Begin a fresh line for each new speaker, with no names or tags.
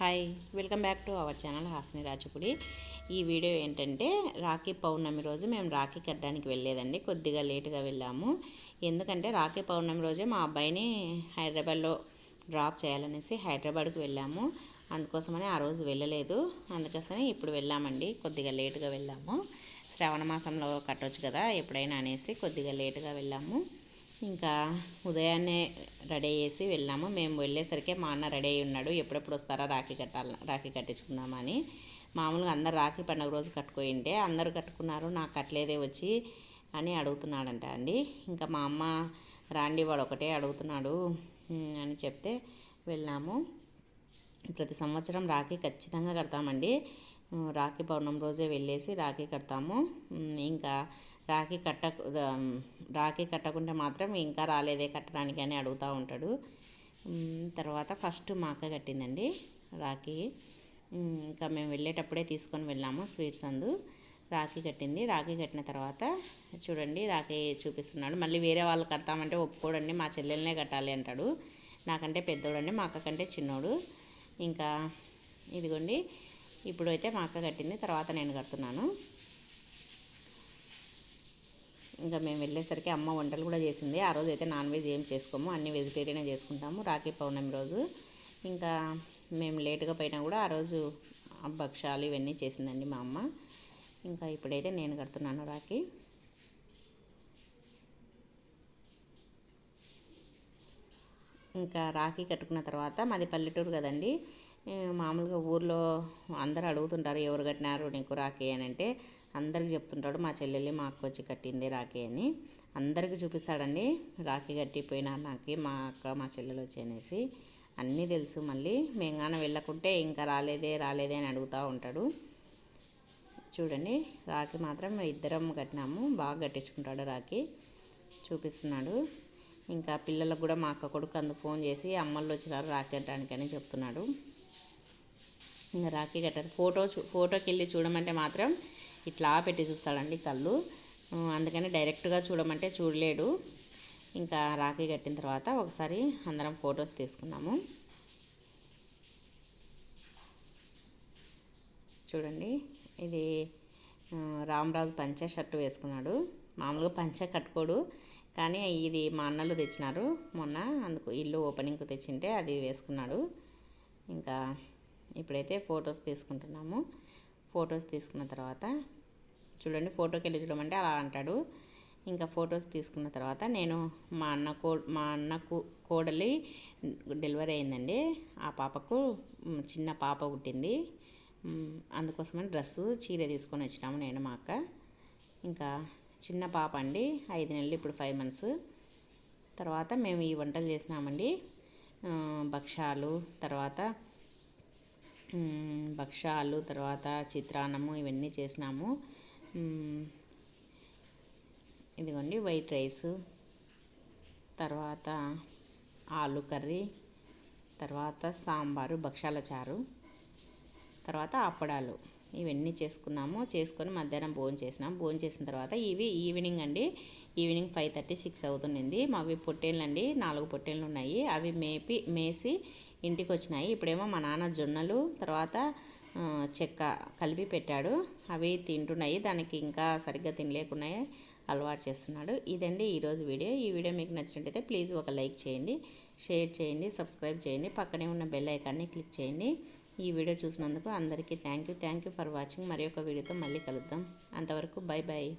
Hi welcome back to our channel Hasni Rajupudi. ఈ video ఏంటంటే రాఖీ పౌర్ణమి రోజు మేము రాఖీ కట్టడానికి వెళ్ళేదండి. కొద్దిగా లేటుగా వెళ్ళాము. ఎందుకంటే రాఖీ పౌర్ణమి రోజే మా అబ్బాయిని హైదరాబాద్లో డ్రాప్ చేయాలనేసి హైదరాబాద్కు వెళ్ళాము. అందుకోసమని ఆ రోజు వెళ్ళలేదు. అందుకోసమే ఇప్పుడు వెళ్ళామండి. కొద్దిగా లేటుగా వెళ్ళాము. శ్రావణ మాసంలో కట్టొచ్చు కదా ఎప్పుడైనా అనేసి కొద్దిగా లేటుగా వెళ్ళాము. ఇంకా ఉదయాన్నే రెడీ చేసి వెళ్ళాము. మేము వెళ్ళేసరికి మా అన్న రెడీ అయి ఉన్నాడు. ఎప్పుడెప్పుడు వస్తారా రాఖీ కట్టాల రాఖీ కట్టించుకుందామని. మామూలుగా అందరు రాఖీ పండుగ రోజు కట్టుకోయింటే అందరు కట్టుకున్నారు. నాకు కట్టలేదే వచ్చి అని అడుగుతున్నాడంట అండి. ఇంకా మా అమ్మ రాండి వాడు ఒకటే అడుగుతున్నాడు అని చెప్తే వెళ్ళాము. ప్రతి సంవత్సరం రాఖీ ఖచ్చితంగా కడతామండి. రాఖీ పౌర్ణమి రోజే వెళ్ళేసి రాఖీ కడతాము. ఇంకా రాఖీ కట్ట రాఖీ కట్టకుంటే మాత్రం ఇంకా రాలేదే కట్టడానికి అని అడుగుతూ ఉంటాడు. తర్వాత ఫస్ట్ మా అక్క కట్టిందండి రాఖీ. ఇంకా మేము వెళ్ళేటప్పుడే తీసుకొని వెళ్ళాము స్వీట్స్ అందు. రాఖీ కట్టింది. రాఖీ కట్టిన తర్వాత చూడండి రాఖీ చూపిస్తున్నాడు. మళ్ళీ వేరే వాళ్ళు కడతామంటే ఒప్పుకోడండి మా చెల్లెలనే కట్టాలి అంటాడు. నాకంటే పెద్దోడండి మా అక్క కంటే చిన్నోడు. ఇంకా ఇదిగోండి ఇప్పుడు అయితే మా అక్క కట్టింది తర్వాత నేను కడుతున్నాను. ఇంకా మేము వెళ్ళేసరికి అమ్మ వంటలు కూడా చేసింది. ఆ రోజు అయితే నాన్ వెజ్ ఏం చేసుకోము అన్ని వెజిటేరియనే చేసుకుంటాము రాఖీ పౌర్ణమి రోజు. ఇంకా మేము లేటుగా పోయినా కూడా ఆ రోజు భక్షాలు ఇవన్నీ చేసిందండి మా అమ్మ. ఇంకా ఇప్పుడైతే నేను కడుతున్నాను రాఖీ. ఇంకా రాఖీ కట్టుకున్న తర్వాత మాది పల్లెటూరు కదండి. మామూలుగా ఊర్లో అందరూ అడుగుతుంటారు ఎవరు కట్టినారు నీకు రాఖీ అని అంటే అందరికి చెప్తుంటాడు మా చెల్లెల్ని మా అక్క వచ్చి కట్టింది రాఖీ అని. అందరికీ చూపిస్తాడండి రాఖీ కట్టిపోయినా నాకు మా అక్క మా చెల్లెలు వచ్చి అనేసి. అన్నీ తెలుసు మళ్ళీ. మేంగాన వెళ్ళకుంటే ఇంకా రాలేదే రాలేదే అని అడుగుతూ ఉంటాడు. చూడండి రాఖీ మాత్రం ఇద్దరం కట్టినాము బాగా కట్టించుకుంటాడు రాఖీ. చూపిస్తున్నాడు. ఇంకా పిల్లలకు కూడా మా అక్క కొడుకు అందు ఫోన్ చేసి అమ్మళ్ళు వచ్చినారు రాఖీ కట్టడానికి అని చెప్తున్నాడు. ఇంకా రాఖీ కట్టారు. ఫోటో చూ ఫోటోకి వెళ్ళి చూడమంటే మాత్రం ఇట్లా పెట్టి చూస్తాడండి కళ్ళు. అందుకని డైరెక్ట్గా చూడమంటే చూడలేడు. ఇంకా రాఖీ కట్టిన తర్వాత ఒకసారి అందరం ఫొటోస్ తీసుకున్నాము. చూడండి ఇది రామరాజు పంచ షర్ట్ వేసుకున్నాడు. మామూలుగా పంచ కట్టుకోడు. కానీ ఇది మా అన్నలు తెచ్చినారు మొన్న. అందుకు ఇల్లు ఓపెనింగ్కు తెచ్చింటే అది వేసుకున్నాడు. ఇంకా ఇప్పుడైతే ఫొటోస్ తీసుకుంటున్నాము. ఫొటోస్ తీసుకున్న తర్వాత చూడండి ఫోటోకి వెళ్ళి చూడమంటే అలా అంటాడు. ఇంకా ఫొటోస్ తీసుకున్న తర్వాత నేను మా అన్న కో మా అన్నకు కోడలి డెలివరీ అయిందండి. ఆ పాపకు చిన్న పాప పుట్టింది. అందుకోసమని డ్రెస్సు చీర తీసుకొని వచ్చినాము నేను మా అక్క. ఇంకా చిన్న పాప అండి ఐదు నెలలు ఇప్పుడు ఫైవ్ మంత్స్ తర్వాత మేము ఈ వంటలు చేసినామండి. భక్షాలు తర్వాత భక్షాలు తర్వాత చిత్రాన్నము ఇవన్నీ చేసినాము. ఇదిగోండి వైట్ రైస్ తర్వాత ఆలు కర్రీ తర్వాత సాంబారు భక్షాల చారు తర్వాత అప్పడాలు. ఇవన్నీ చేసుకున్నాము. చేసుకొని మధ్యాహ్నం భోజనం చేసినాం. భోజనం చేసిన తర్వాత ఇవి ఈవినింగ్ అండి. ఈవినింగ్ ఫైవ్ థర్టీ సిక్స్ అవుతుంది మావి పొట్టేళ్ళు అండి. నాలుగు పొట్టేళ్ళు ఉన్నాయి. అవి మేపి మేసి ఇంటికి వచ్చినాయి. ఇప్పుడేమో మా నాన్న జొన్నలు తర్వాత చెక్క కలిపి పెట్టాడు. అవి తింటున్నాయి. దానికి ఇంకా సరిగ్గా తినలేకున్నాయి. అలవాటు చేస్తున్నాడు. ఇదండి ఈరోజు వీడియో. ఈ వీడియో మీకు నచ్చినట్టయితే ప్లీజ్ ఒక లైక్ చేయండి. షేర్ చేయండి. సబ్స్క్రైబ్ చేయండి. పక్కనే ఉన్న బెల్ ఐకాన్ని క్లిక్ చేయండి. ఈ వీడియో చూసినందుకు అందరికీ thank you thank you for watching మరి ఒక వీడియోతో మళ్ళీ కలుద్దాం. అంతవరకు బై బాయ్